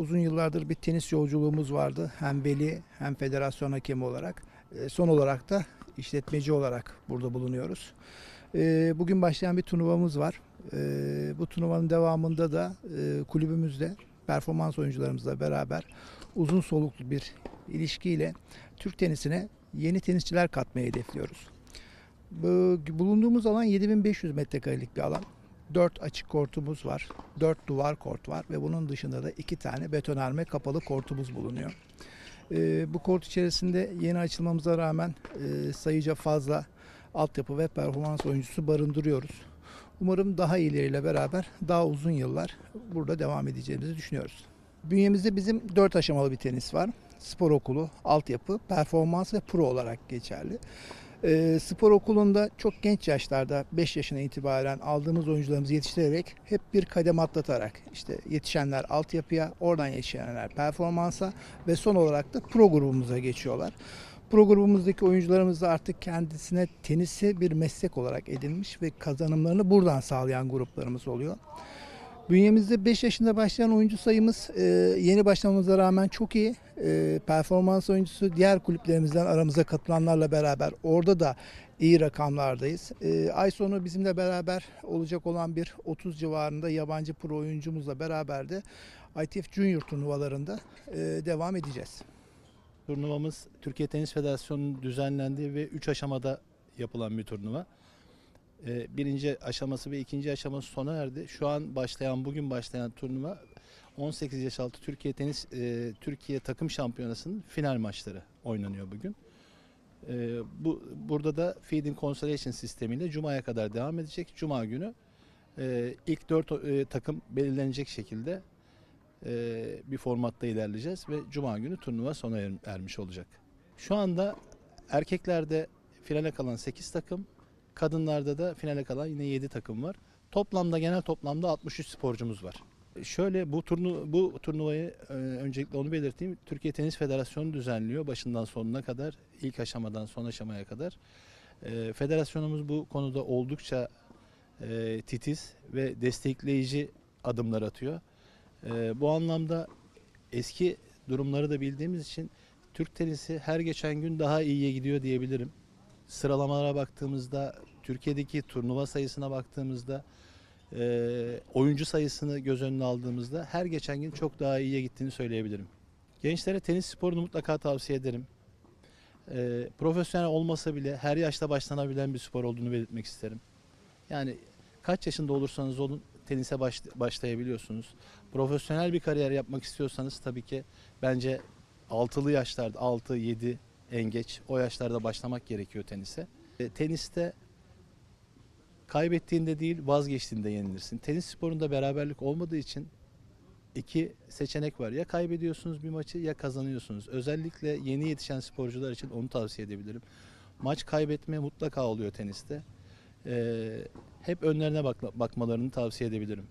Uzun yıllardır bir tenis yolculuğumuz vardı. Hem veli hem federasyon hakemi olarak. E, Son olarak da işletmeci olarak burada bulunuyoruz. E, Bugün başlayan bir turnuvamız var. E, Bu turnuvanın devamında da e, kulübümüzde performans oyuncularımızla beraber uzun soluklu bir ilişkiyle Türk tenisine yeni tenisçiler katmayı hedefliyoruz. Bu- Bulunduğumuz alan 7500 metrekarelik bir alan. 4 açık kortumuz var. 4 duvar kort var ve bunun dışında da 2 tane betonarme kapalı kortumuz bulunuyor. Ee, bu kort içerisinde yeni açılmamıza rağmen e, sayıca fazla altyapı ve performans oyuncusu barındırıyoruz. Umarım daha iyileriyle beraber daha uzun yıllar burada devam edeceğimizi düşünüyoruz. Bünyemizde bizim 4 aşamalı bir tenis var. Spor okulu, altyapı, performans ve pro olarak geçerli. Ee, spor okulunda çok genç yaşlarda 5 yaşına itibaren aldığımız oyuncularımızı yetiştirerek hep bir kadem atlatarak işte yetişenler altyapıya, oradan yetişenler performansa ve son olarak da pro grubumuza geçiyorlar. Pro grubumuzdaki oyuncularımız da artık kendisine tenisi bir meslek olarak edinmiş ve kazanımlarını buradan sağlayan gruplarımız oluyor. Bünyemizde 5 yaşında başlayan oyuncu sayımız e, yeni başlamamıza rağmen çok iyi. E, performans oyuncusu diğer kulüplerimizden aramıza katılanlarla beraber orada da iyi rakamlardayız. E, ay sonu bizimle beraber olacak olan bir 30 civarında yabancı pro oyuncumuzla beraber de ITF Junior turnuvalarında e, devam edeceğiz. Turnuvamız Türkiye Tenis Federasyonu'nun düzenlendiği ve 3 aşamada yapılan bir turnuva. Ee, Birinci aşaması ve ikinci aşaması sona erdi. Şu an başlayan, bugün başlayan turnuva 18 yaş altı Türkiye Tenis e, Türkiye Takım Şampiyonası'nın final maçları oynanıyor bugün. Ee, bu burada da Feeding Consolation sistemiyle Cuma'ya kadar devam edecek. Cuma günü e, ilk dört e, takım belirlenecek şekilde e, bir formatta ilerleyeceğiz ve Cuma günü turnuva sona er- ermiş olacak. Şu anda erkeklerde finale kalan 8 takım, kadınlarda da finale kalan yine 7 takım var. Toplamda genel toplamda 63 sporcumuz var. Şöyle bu turnu bu turnuvayı e, öncelikle onu belirteyim. Türkiye Tenis Federasyonu düzenliyor başından sonuna kadar, ilk aşamadan son aşamaya kadar. E, federasyonumuz bu konuda oldukça e, titiz ve destekleyici adımlar atıyor. Bu anlamda eski durumları da bildiğimiz için Türk tenisi her geçen gün daha iyiye gidiyor diyebilirim. Sıralamalara baktığımızda, Türkiye'deki turnuva sayısına baktığımızda, e, oyuncu sayısını göz önüne aldığımızda her geçen gün çok daha iyiye gittiğini söyleyebilirim. Gençlere tenis sporunu mutlaka tavsiye ederim. E, profesyonel olmasa bile her yaşta başlanabilen bir spor olduğunu belirtmek isterim. Yani kaç yaşında olursanız olun tenise baş- başlayabiliyorsunuz. Profesyonel bir kariyer yapmak istiyorsanız tabii ki bence altılı yaşlarda 6 7 en geç o yaşlarda başlamak gerekiyor tenise. E, teniste kaybettiğinde değil vazgeçtiğinde yenilirsin. Tenis sporunda beraberlik olmadığı için iki seçenek var. Ya kaybediyorsunuz bir maçı ya kazanıyorsunuz. Özellikle yeni yetişen sporcular için onu tavsiye edebilirim. Maç kaybetme mutlaka oluyor teniste. E, hep önlerine bakla- bakmalarını tavsiye edebilirim.